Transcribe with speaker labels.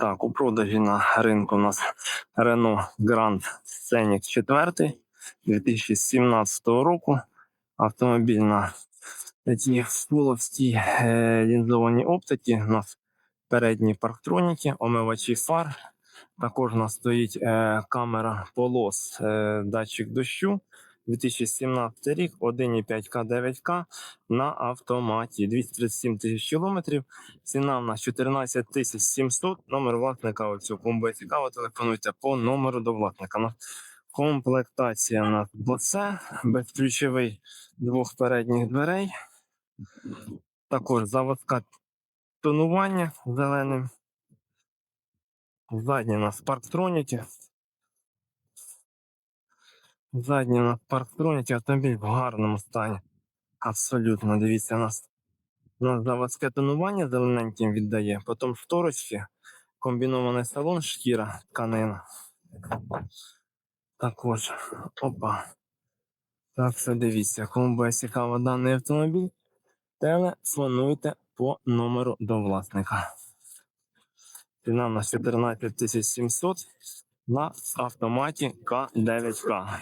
Speaker 1: Так, у продажі на ринку у нас Renault Grand Scenic 4 2017 року. Автомобіль на такій полості е, лінзованій оптиці. У нас передні парктроніки, омивачі фар. Також у нас стоїть е, камера полос, е, датчик дощу. 2017 рік, 1,5К 9К на автоматі. 237 тисяч кілометрів. Ціна в нас 14 тисяч 700. Номер власника оцього комбо цікаво. Телефонуйте по номеру до власника. Комплектація на боце, безключовий двох передніх дверей. Також заводська тонування зеленим. Задні у нас парктроніки. Задні у нас автомобіль в гарному стані. Абсолютно, дивіться, у нас, у нас заводське тонування зелененьким віддає, потім шторочки, комбінований салон, шкіра, тканина. Також, опа. Так, все дивіться, кому буде цікаво даний автомобіль, телефонуйте по номеру до власника. Ціна на 14 700 на автоматі К9К.